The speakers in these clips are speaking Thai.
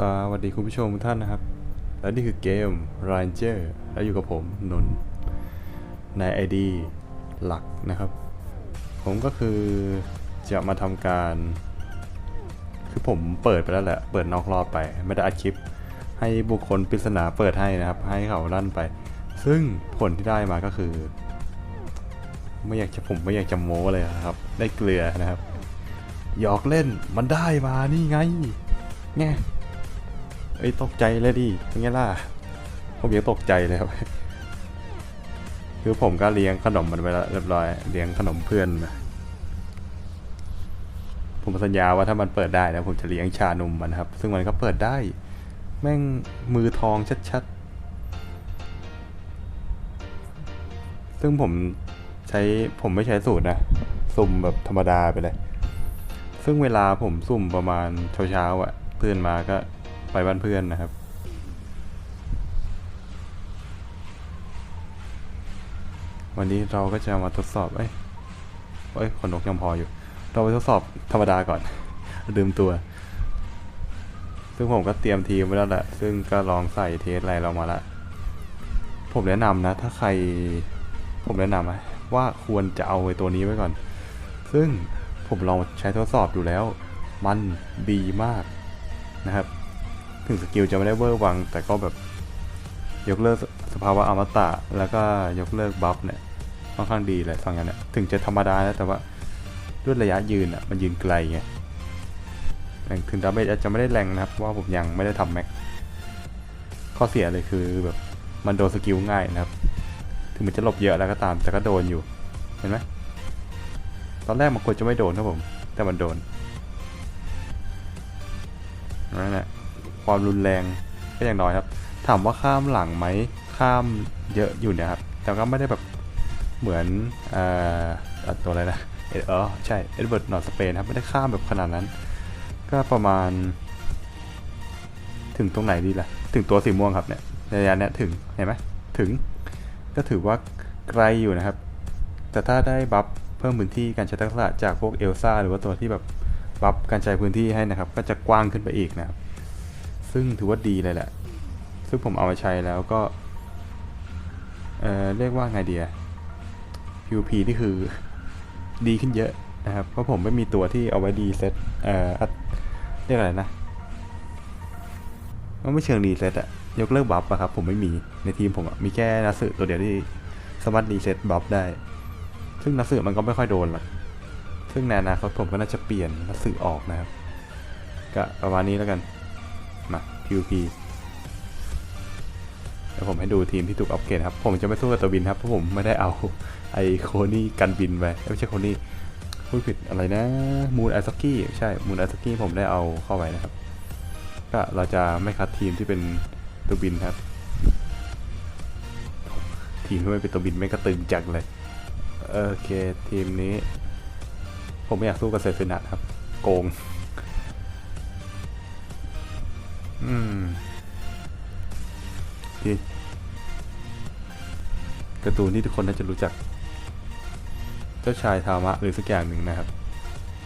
สวัสดีคุณผู้ชมทุกท่านนะครับ และนี่คือเกม Ranger และอยู่กับผมนนท์ใน ID หลักนะครับ ผมก็คือจะมาทำการ คือผมเปิดไปแล้วแหละ เปิดนอกรอบไป ไม่ได้อัดคลิป ให้บุคคลปริศนาเปิดให้นะครับ ให้เขาลั่นไป ซึ่งผลที่ได้มาก็คือ ไม่อยากจะผมไม่อยากจะโม้เลยนะครับ ได้เกลือนะครับหยอกเล่นมันได้มานี่ไง ไง เอ้ยตกใจเลยดิเป็นไงล่ะผมยังตกใจเลยครับ คือผมก็เลี้ยงขนมมันไปแล้วเรียบร้อย เลี้ยงขนมเพื่อนมาผมสัญญาว่าถ้ามันเปิดได้นะผมจะเลี้ยงชานมมันครับ ซึ่งมันก็เปิดได้ แม่งมือทองชัดๆ ซึ่งผมใช้ผมไม่ใช้สูตรนะ สุ่มแบบธรรมดาไปเลย ซึ่งเวลาผมสุ่มประมาณเช้าๆอะ่ะเพื่นมาก็ ไปบ้านเพื่อนนะครับ วันนี้เราก็จะมาทดสอบ เอ้ยเอ้ยขนนกยังพออยู่ เราไปทดสอบธรรมดาก่อนลืมตัว ซึ่งผมก็เตรียมทีมไว้แล้วแหละ ซึ่งก็ลองใส่เทสอะไรเรามาละผมแนะนำนะ ถ้าใคร ผมแนะนำนะว่าควรจะเอาไอ้ตัวนี้ไว้ก่อน ซึ่งผมลองใช้ทดสอบดูแล้ว มันดีมากนะครับ ถึงสกิลจะไม่ได้เวอร์วัง แต่ก็แบบยกเลิกสภาวะอมตะ แล้วก็ยกเลิกบัฟเนี่ยค่อนข้างดีเลยฟังกันเนี่ยถึงจะธรรมดานะแต่ว่าด้วยระยะยืนอะมันยืนไกลไงแต่ถึงดาเมจอาจจะไม่ได้แรงนะครับเพราะว่าผมยังไม่ได้ทำแม็กข้อเสียเลยคือแบบมันโดนสกิลง่ายนะครับ ถึงมันจะหลบเยอะแล้วก็ตามแต่ก็โดนอยู่เห็นไหมตอนแรกมันควรจะไม่โดนครับผม แต่มันโดนนั่นแหละ ความรุนแรงก็อย่างน้อยครับ ถามว่าข้ามหลังไหมข้ามเยอะอยู่เนี่ยครับ แต่ก็ไม่ได้แบบเหมือนเอ่อตัวอะไรนะเอออใช่เอ็ดเวิร์ดนอร์สเปนครับไม่ได้ข้ามแบบขนาดนั้น ก็ประมาณ ถึงตรงไหนดีล่ะ ถึงตัวสีม่วงครับเนี่ยระยะเนี้ยถึงเห็นไหมถึงก็ถือว่าไกลอยู่นะครับ แต่ถ้าได้บัฟเพิ่มพื้นที่การใช้ทักษะจากพวกเอลซ่าหรือว่าตัวที่แบบบัฟการใช้พื้นที่ให้นะครับ ก็จะกว้างขึ้นไปอีกนะครับ ซึ่งถือว่าดีเลยแหละ ซึ่งผมเอามาใช้แล้วก็ เอ่อ เรียกว่าไงเดีย PVP นี่คือดีขึ้นเยอะนะครับ เพราะผมไม่มีตัวที่เอาไว้ดีเซตเอ่อเรียกอะไรนะมันไม่เชิงรีเซ็ตอะยกเลิกบัฟอะครับผมไม่มีในทีมผมอะมีแค่นัสึตัวเดียวที่สามารถรีเซ็ตบัฟได้ ซึ่งนัสึมันก็ไม่ค่อยโดนหรอกซึ่งในอนาคตผมก็น่าจะเปลี่ยนนัสึออกนะครับ ก็ประมาณนี้แล้วกัน มา PVP เดี๋ยวผมให้ดูทีมที่ถูกอัปเกรดครับ ผมจะไม่สู้กับตัวบินครับเพราะผมไม่ได้เอาไอโคนี่กันบินไปไม่ใช่โคนี่พูดผิดอะไรนะมูนไอซ็อกกี้ใช่มูนไอซ็อกกี้ผมได้เอาเข้าไว้นะครับ ก็เราจะไม่คัดทีมที่เป็นตัวบินครับ ทีมที่ไม่เป็นตัวบินไม่กระตึงจังเลยโอเคทีมนี้ ผมไม่อยากสู้กับเซฟินะครับ โกง อืมที่การ์ตูนที่ทุกคนน่าจะรู้จัก เจ้าชายทามะหรือสักอย่างหนึ่งนะครับ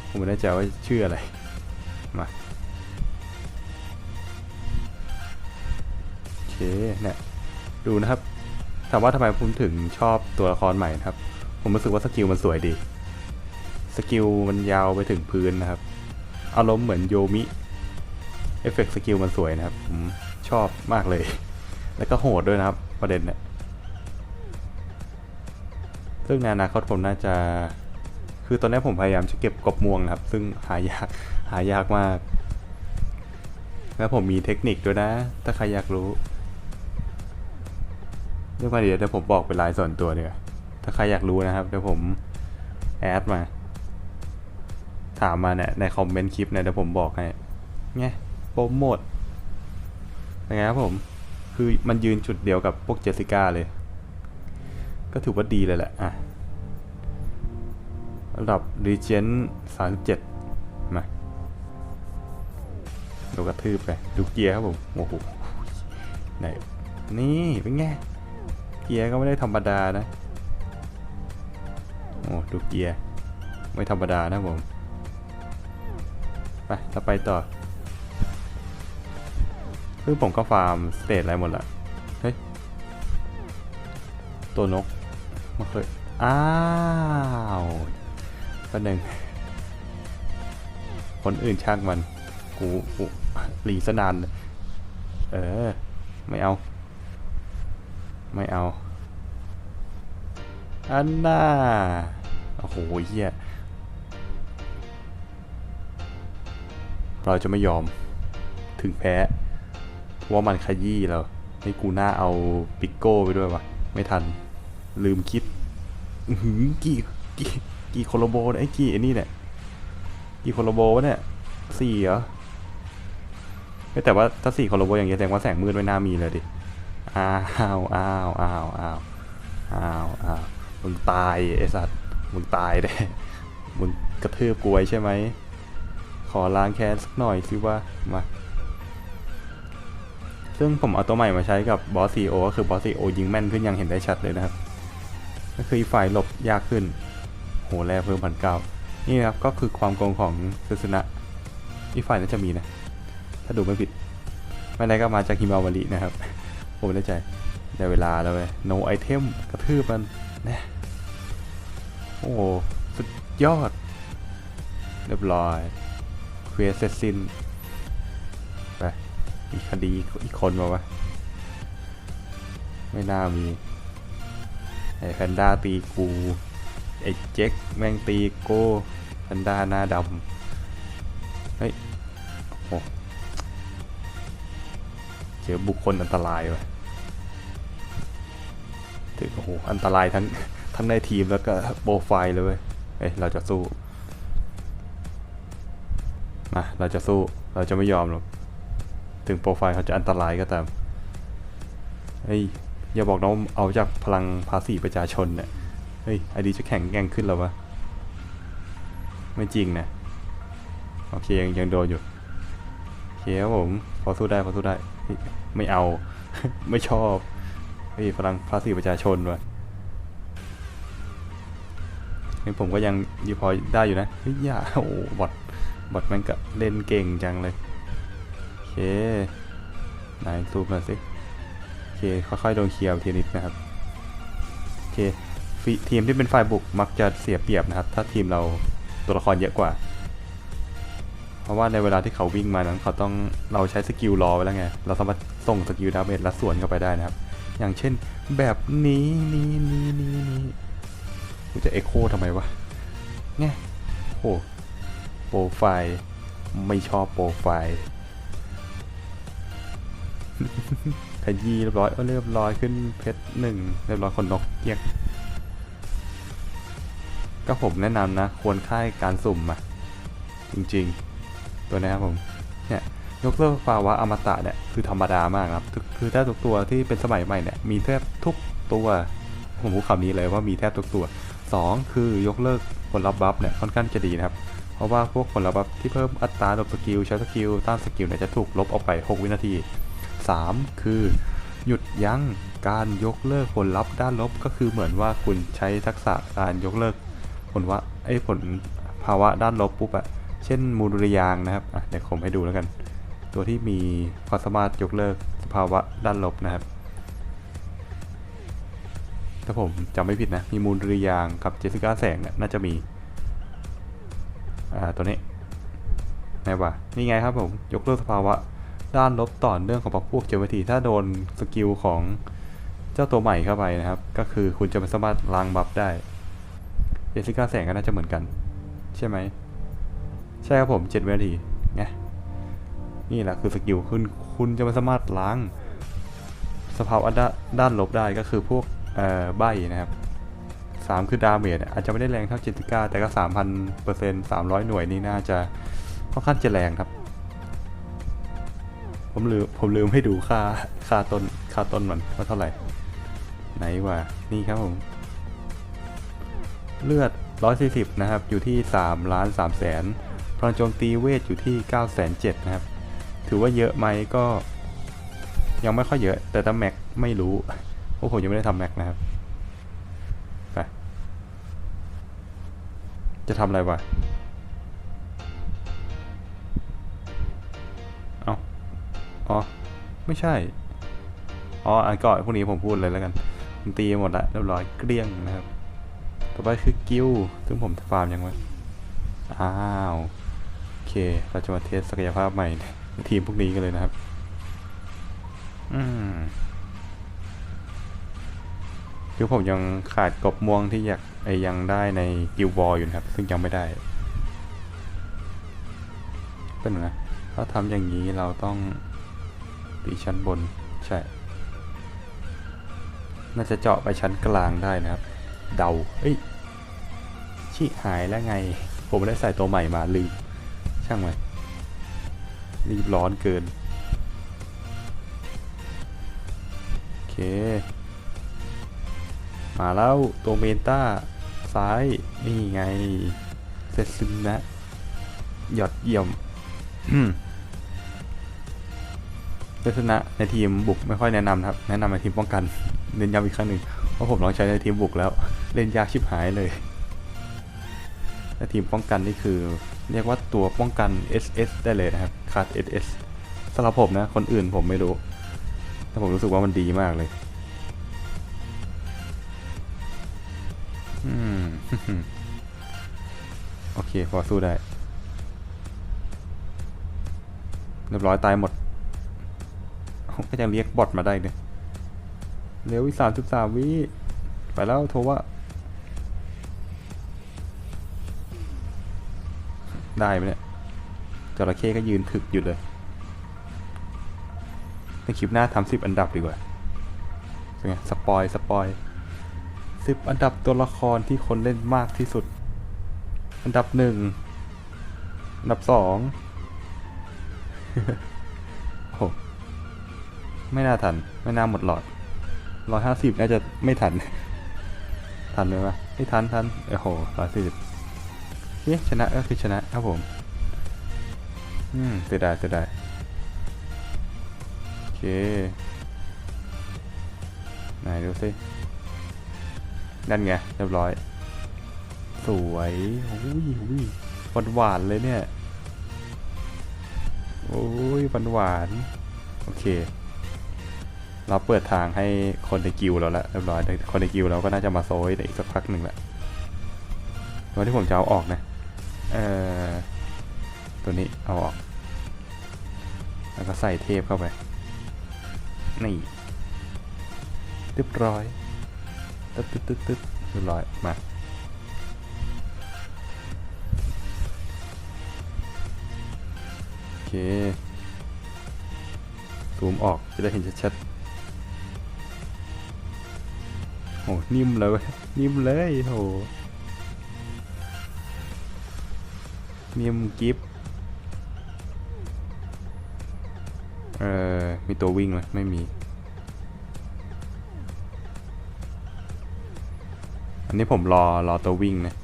ผมไม่แน่ใจว่าชื่ออะไร มาโอเคเนี่ยดูนะครับ ถามว่าทำไมผมถึงชอบตัวละครใหม่นะครับ ผมรู้สึกว่าสกิลมันสวยดี สกิลมันยาวไปถึงพื้นนะครับ อารมณ์เหมือนโยมิ เอฟเฟกต์สกิลมันสวยนะครับผมชอบมากเลย แล้วก็โหดด้วยนะครับ ประเด็นเนี่ยซึ่งในอนาคตผมน่าจะ คือตอนนี้ผมพยายามจะเก็บกบม่วงนะครับ ซึ่งหายากหายากมาก แล้วผมมีเทคนิคด้วยนะ ถ้าใครอยากรู้เรื่องมาเดี๋ยวเดี๋ยวผมบอกเป็นลน์ส่วนตัวเนีกว่ยถ้าใครอยากรู้นะครับเดี๋ยวผมแอดมา ถามมาเนี่ยในคอมเมนต์คลิปเนี่ยเดี๋ยวผมบอกให้ไง โปรโมทยังไงครับผม คือมันยืนจุดเดียวกับพวกเจสสิก้าเลย ก็ถือว่าดีเลยแหละ อะระดับรีเจนสามสิบเจ็ดมาดูกระทืบไป ดูเกียร์ครับผม โอ้โห ไหน นี่เป็นไง เกียร์ก็ไม่ได้ธรรมดานะ โอ้ ดูเกียร์ ไม่ธรรมดานะผม ไปเราไปต่อ ซึ่งผมก็ฟาร์มสเตทอะไรหมดละเฮ้ย ตัวนกมาเคย อ้าวก็หนึ่งคนอื่นช่างมัน กูกูหลีสนานเออ ไม่เอา ไม่เอา อันน่าโอ้โหเฮียเราจะไม่ยอม ถึงแพ้ ว่ามันขยี้เราให้กูหน้าเอาปิกโก้ไปด้วยวะไม่ทัน ลืมคิดหือกี่กี่กี่โคโลโบเนี่ยไอ้กี่ไอ้นี่เนี่ยกี่โคโลโบวะเนี่ยสี่เหรอเฮ้ยแต่ว่าถ้าสี่โคโลโบอย่างเงี้ยแสดงว่าแสงมืดไม่น่ามีเลยดิอ้าวอ้าวอ้าวอ้าวอ้าวอ้าวมึงตายไอสัตว์มึงตายแน่มึงกระทืบกวยใช่ไหมขอล้างแค้นสักหน่อยสิว่ามา ซึ่งผมเอาตัวใหม่มาใช้กับบอสซีโอก็คือบอสซีโอยิงแม่นขึ้นอยังเห็นได้ชัดเลยนะครับ ก็คือฝ่ายหลบยากขึ้น โหแลเพิ่มพันเก้านี่นะครับก็คือความโกงของซึสนะอีกฝ่ายน่าจะมีนะ ถ้าดูไม่ผิด ไม่ได้ก็มาจากฮิมาวารีนะครับ ผมไม่แน่ใจได้เวลาแล้วเว้ย no item กระทืบมันนะโอ้โหสุดยอด เรียบร้อยเควสเสร็จสิ้น มีคดีอีกคนมาวะ ไม่น่ามี ไอ้แพนด้าตีกู ไอ้เจ็คแม่งตีโก้แพนด้าหน้าดำ เฮ้ยโอ้เจอบุคคลอันตรายวะถึงโอ้โห อันตรายทั้งทั้งในทีมแล้วก็โปรไฟล์เลยเว้ยเอ้ย เราจะสู้ มา เราจะสู้ เราจะไม่ยอมหรอก ถึงโปรไฟล์เขาจะอันตรายก็ตามเฮ้ยอย่าบอกน้องเอาจากพลังภาษีประชาชนเนี่ยเฮ้ยไอดีจะแข็งแกร่งขึ้นแล้ววะ ไม่จริงนะ โอเคยังยังโดนอยู่โอเคครับผม พอสู้ได้พอสู้ได้ ไม่เอา ไม่ชอบเฮ้ยพลังภาษีประชาชนวะนี่ผมก็ยังยูพอได้อยู่นะเฮ้ยอย่าโอ้บอทบอทมันก็เล่นเก่งจังเลย เคนายซูมหน่อยสิโอเคค่อยๆโดนเคลียร์ทีนิดนะครับโอเคทีมที่เป็นฝ่ายบุกมักจะเสียเปรียบนะครับ ถ้าทีมเราตัวละครเยอะกว่า เพราะว่าในเวลาที่เขาวิ่งมานั้นเขาต้องเราใช้สกิลรอไว้แล้วไง เราสามารถส่งสกิลดาเมจและสวนเข้าไปได้นะครับ อย่างเช่นแบบนี้นี้นี้นี้นี้กูจะเอ็กโคทำไมวะไงโอ้โปรไฟล์ไม่ชอบโปรไฟล์ ขยี้เรียบร้อยเรียบร้อยขึ้นเพชรหนึ่งเรียบร้อยคนนกเกียกก็ผมแนะนำนะ ควรค่ายการสุ่มอะจริงๆ ตัวนี้ครับผม เนี่ยยกเลิกภาวะอมตะเนี่ยคือธรรมดามากครับ คือแทบทุกตัวที่เป็นสมัยใหม่เนี่ยมีแทบทุกตัว ผมพูดคำนี้เลยว่ามีแทบทุกตัว 2 คือยกเลิกผลลัพธ์บัฟเนี่ยค่อนข้างจะดีนะครับ เพราะว่าพวกผลลัพธ์บัฟที่เพิ่มอัตราลบสกิลใช้สกิลต้านสกิลเนี่ยจะถูกลบออกไป 6 วินาที 3 คือ หยุดยั้งการยกเลิกผลลัพธ์ด้านลบก็คือเหมือนว่าคุณใช้ทักษะการยกเลิกผลว่าไอ้ผลภาวะด้านลบปุ๊บอะเช่นมูลดุริยางนะครับเดี๋ยวผมให้ดูแล้วกัน ตัวที่มีความสามารถยกเลิกสภาวะด้านลบนะครับ ถ้าผมจำไม่ผิดนะ มีมูลดุริยางกับเจสิก้าแสงเนี่ยน่าจะมี อ่าตัวนี้ไหนวะนี่ไงครับผม ยกเลิกสภาวะ ด้านลบต่อเนื่องของพวกเจวิทีถ้าโดนสกิลของเจ้าตัวใหม่เข้าไปนะครับ ก็คือคุณจะไม่สามารถล้างบัฟได้เจสิก้าแสงก็น่าจะเหมือนกัน ใช่ไหม ใช่ครับผม7วินาทีไงนี่แหละคือสกิลคุณคุณจะไม่สามารถล้าง สภาวะด้านด้านลบได้ก็คือพวกเอ่อใบนะครับสามคือดาเมจอาจจะไม่ได้แรงเท่าเจติก้าแต่ก็สามพันเปอร์เซ็นต์สามร้อยหน่วยนี่น่าจะค่อนข้างจะแรงครับ ผมลืมผมลืมให้ดูค่าค่าต้นค่าต้นมันว่าเท่าไหร่ ไหนวะนี่ครับผม เลือด 140 นะครับ อยู่ที่3ล้าน3แสนพลังโจมตีเวทอยู่ที่9แสน7นะครับ ถือว่าเยอะไหมก็ ยังไม่ค่อยเยอะ แต่ถ้าแม็กไม่รู้เพราะผมยังไม่ได้ทำแม็กนะครับไปจะทำอะไรวะ อ๋อ ไม่ใช่ อ๋ออันก่อนพวกนี้ผมพูดเลยแล้วกันผมตีหมดละเรียบร้อยเกลี้ยงนะครับ ต่อไปคือกิลซึ่งผมฟาร์มยังไงอ้าวโอเค เราจะมาเทสศักยภาพใหม่ทีมพวกนี้กันเลยนะครับ อืมคือผมยังขาดกบม่วงที่อยากไอยังได้ในกิลบอลอยู่นะครับ ซึ่งยังไม่ได้ เป็นไงถ้าทำอย่างนี้เราต้อง ตีชั้นบน ใช่ น่าจะเจาะไปชั้นกลางได้นะครับ เดา เอ้ย ชิหายแล้วไง ผมไม่ได้ใส่ตัวใหม่มาลืม ช่างมันรีบร้อนเกิน โอเค มาแล้วตัวเมนต้า ซ้าย นี่ไง เสร็จซึมนะ หยอดเยี่ยม ลักษณะในทีมบุกไม่ค่อยแนะนำครับ แนะนำในทีมป้องกัน เน้นย้ำอีกครั้งหนึ่งเพราะผมลองใช้ในทีมบุกแล้ว เล่นยากชิบหายเลยในทีมป้องกันนี่คือ เรียกว่าตัวป้องกัน SS ได้เลยนะครับขาด SS สำหรับผมนะ คนอื่นผมไม่รู้ แต่ผมรู้สึกว่ามันดีมากเลยอืมโอเค พอสู้ได้ เรียบร้อยตายหมด ผมก็ยังเรียกบอทมาได้เนี่ยเร็วอีสามสิบสามวิไปแล้วโทว่า ได้ไหมเนี่ยจระเข้ก็ยืนถึกอยู่เลย ในคลิปหน้าทำสิบอันดับดีกว่าเป็นไงสปอยสปอยสิบอันดับตัวละครที่คนเล่นมากที่สุด อันดับหนึ่งอันดับสอง ไม่น่าทัน ไม่น่าหมดหลอดร้อยห้าสิบน่าจะไม่ทัน ทันไหมวะไม่ทันทันโอ้โหร้อยสี่สิบเย้ชนะก็คือชนะครับผม อืมเสียดายเสียดายโอเคไหนดูสินั่นไงเรียบร้อย สวยอุ้ยอุ้ยหวานหวานเลยเนี่ย โอ้ยหวานหวาน โอเค เราเปิดทางให้คนในกิลเราละเรียบร้อยคนในกิลเราก็น่าจะมาโซยในอีกสักพักหนึ่งแหละวันที่ผมจะเอาออกนะเอ่อตัวนี้เอาออก แล้วก็ใส่เทปเข้าไป นี่เรียบร้อยตึ๊ดตึ๊ดตึ๊ดตึ๊ดเรียบร้อย มา โอเค ซูมออกจะได้เห็นชัดๆ โหนิ่มเลยนิ่มเลยโหนิ่มกิฟเอ่อมีตัววิ่งไหมไม่มี อันนี้ผมรอรอตัววิ่งนะ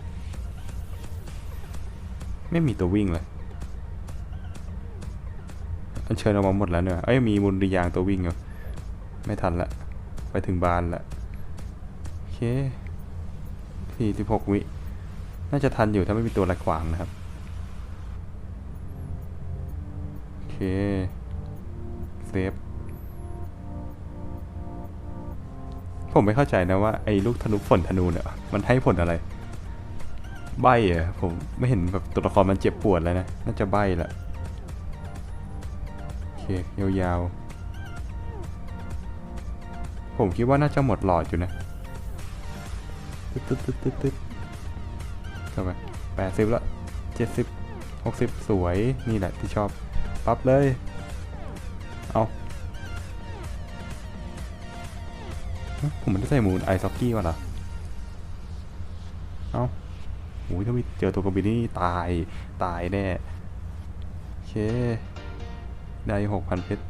ไม่มีตัววิ่งเลยอันเชิญออกมาหมดแล้วเนี่ยเอ้ยมีมุนริยางตัววิ่งอยู่ไม่ทันละไปถึงบานละ สี่สิบหกวิ น่าจะทันอยู่ถ้าไม่มีตัวอะไรขวางนะครับ โอเค เซฟ ผมไม่เข้าใจนะว่าไอ้ลูกธนุฝนธนูเนี่ย มันให้ผลอะไร ใบเหรอะผมไม่เห็นแบบตัวละครมันเจ็บปวดเลยนะ น่าจะใบแหละโอเค ยาวๆ ผมคิดว่าน่าจะหมดหลอดอยู่นะ ตึ๊ดตึ๊ดตึ๊ดตึ๊ดตึ๊ดเข้าไปแปดสิบละเจ็ดสิบหกสิบสวยนี่แหละที่ชอบ ปั๊บเลย เอาผมไมันได้ใส่หมูไอซ็อกกี้มาเหรอ เอาโอ้ยถ้ามีเจอตัวกระบินนี่ตาย ตายแน่ โอเค ได้หกพันเพชร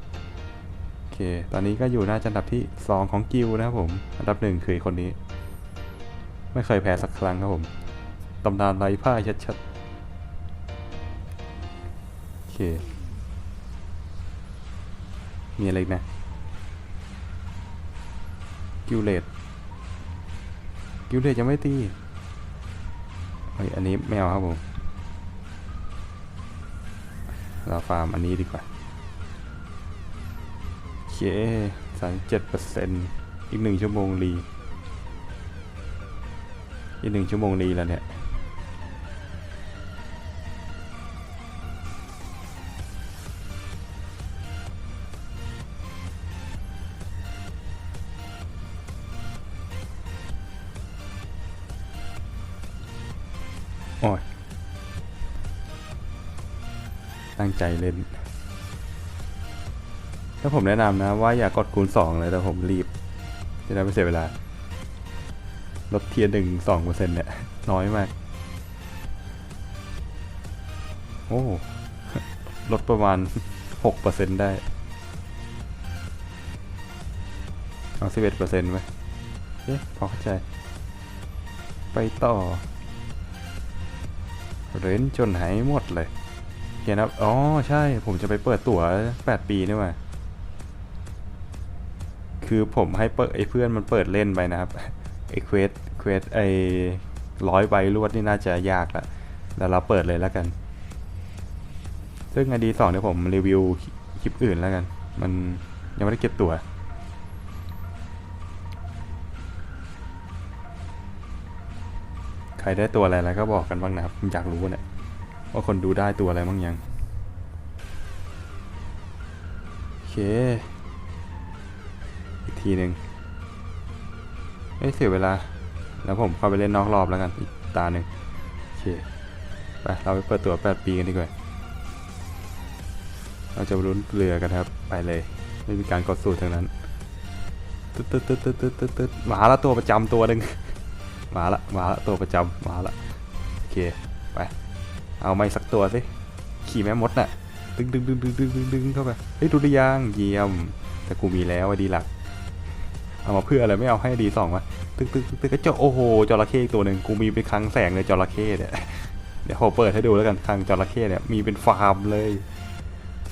โอเค ตอนนี้ก็อยู่น่าจะอันดับที่ 2 ของกิลนะครับผม อันดับหนึ่งคือคนนี้ ไม่เคยแพ้สักครั้งครับผมตำนานไร้พ่ายชัดๆโอเค มีอะไรอีกนะกิลเลตกิลเลตยังไม่ตีเฮ้ยอันนี้ไม่เอาครับผมเราฟาร์มอันนี้ดีกว่าโอสามเจ็ดเปอร์เซ็นต์อีกหนึ่งชั่วโมงรี อีกหนึ่งชั่วโมงรีแล้วเนี่ยโอ้ยตั้งใจเล่น ถ้าผมแนะนำนะว่าอย่ากดคูณสองเลยแต่ผมรีบ จะได้ไม่เสียเวลา ลดเทียร์หนึ่งสองเปอร์เซ็นต์เนี่ยน้อยมาก โอ้ลดประมาณหกเปอร์เซ็นต์ได้เอาสิบเอ็ดเปอร์เซ็นต์ไหมเอ๊ะพอเข้าใจ ไปต่อเร้นจนหายหมดเลยเขียนครับ อ๋อ ใช่ ผมจะไปเปิดตั๋ว 8 ปีนี่ว่าคือผมให้เปิดไอ้เพื่อนมันเปิดเล่นไปนะครับ ไอเควสเควสไอร้อยใบรวดนี่น่าจะยากละแล้วเราเปิดเลยแล้วกัน ซึ่งไอดีสองเนี่ยผมรีวิวคลิปอื่นแล้วกัน มันยังไม่ได้เก็บตัวใครได้ตัวอะไรแล้วก็บอกกันบ้างนะครับผมอยากรู้เนี่ยว่าคนดูได้ตัวอะไรบ้างยังโอเค อีกทีหนึ่ง เอ้ยเสียเวลา แล้วผมเข้าไปเล่นนอกรอบแล้วกัน อีกตาหนึ่งโอเค ไป เราไปเปิดตัว 8 ปีกันดีกว่า เราจะรุ้นเรือกันครับ ไปเลย ไม่มีการกดสูตรทั้งนั้น ตึ๊ดตึ๊ดตึ๊ดตึ๊ดตึ๊ดตึ๊ดตึ๊ดมาล้วตัวประจำตัวหนึ่งมาละ มาละตัวประจำมาละ โอเค ไป เอาไม่สักตัวสิ ขี่แม่มดน่ะ ดึงดึงดึงดึงดึงดึงดึงเข้าไป เฮ้ยดูได้ยังเยี่ยม แต่กูมีแล้วอดีหลัก เอามาเพื่ออะไรไม่เอาให้ดีสองวะตึกตึกตึกกก็เจาโอ้โหจระเข้อีกตัวหนึ่งกูมีเป็นคลังแสงเลยจระเข้เนี่ยเดี๋ยวผมเปิดให้ดูแล้วกันคลังจระเข้เนี่ยมีเป็นฟาร์มเลย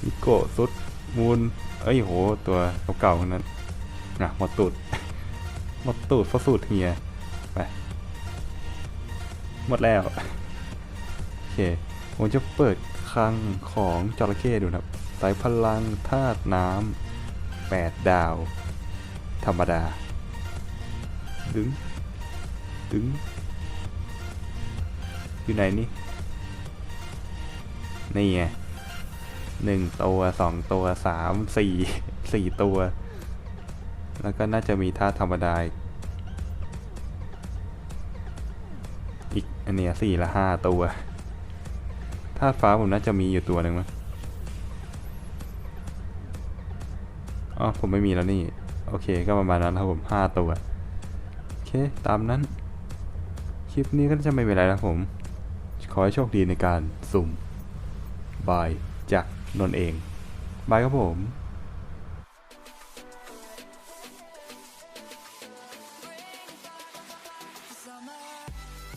มิโกะซุดมูลเอ้ยโหตัวเก่าๆนั้นนะหมดตูดหมดตูดฟอสูดเฮียไปหมดแล้วโอเคผมจะเปิดคลังของจระเข้ดูนะครับสายพลังธาตุน้ำแปดดาว ธรรมดา ดึง ดึง อยู่ไหนนี่ นี่ไงหนึ่งตัวสองตัวสามสี่สี่ตัว แล้วก็น่าจะมีธาตุธรรมดาอีกอีกอันเนี้ยสี่ละห้าตัวธาตุฟ้าผมน่าจะมีอยู่ตัวหนึ่งมั้งอ๋อผมไม่มีแล้วนี่ โอเคก็ประมาณนั้นครับผมห้าตัว โอเค ตามนั้น คลิปนี้ก็จะไม่เป็นไรแล้วผม ขอให้โชคดีในการสุ่มบายจากนนเองบายครับผม